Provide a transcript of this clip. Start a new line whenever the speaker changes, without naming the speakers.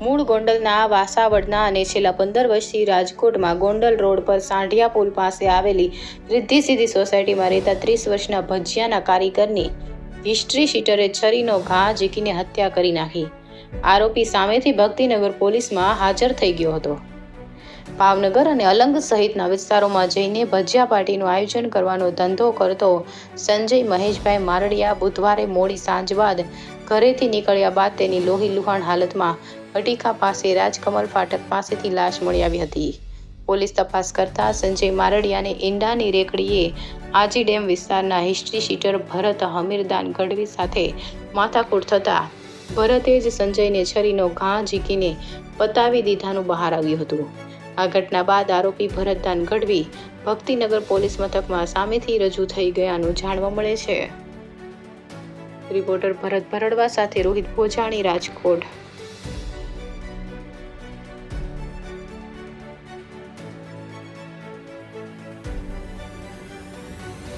ગોંડલના વાસાવડના અને છેલ્લા પંદર વર્ષથી રાજકોટમાં ગોંડલ રોડ પર સાંઢિયા પુલ પાસે આવેલી રિદ્ધિ સિદ્ધિ સોસાયટીમાં રહેતા ત્રીસ વર્ષના ભજીયાના કારીગરની હિસ્ટ્રી શીટરે છરીનો ઘા ઝીકીને હત્યા કરી નાખી. આરોપી સામેથી ભક્તિનગર પોલીસમાં હાજર થઈ ગયો હતો. ભાવનગર અને અલંગ સહિતના વિસ્તારોમાં જઈને ભજીયા પાર્ટીનું આયોજન કરવાનો ધંધો કરતો સંજય મહેશભાઈ મારડિયા બુધવારે મોડી સાંજ બાદ ઘરેથી નીકળ્યા બાદ તેની લોહી લુહાણ હાલતમાં અટીકા પાસે રાજકમલ ફાટક પાસેથી લાશ મળી આવી હતી. પોલીસ તપાસ કરતા સંજય મારડિયાને ઈંડાની રેકડીએ આજી ડેમ વિસ્તારના હિસ્ટ્રી શીટર ભરત હમીરદાન ગઢવી સાથે માથાકૂટ થતા ભરતે જ સંજયને છરીનો ઘા ઝીકીને પતાવી દીધાનું બહાર આવ્યું હતું. આ ઘટના બાદ આરોપી ભરતદાન ગઢવી ભક્તિનગર પોલીસ મથકમાં સામેથી રજૂ થઈ ગયાનું જાણવા મળે છે. રિપોર્ટર ભરત ભરડવા સાથે રોહિત ભોજાણી, રાજકોટ.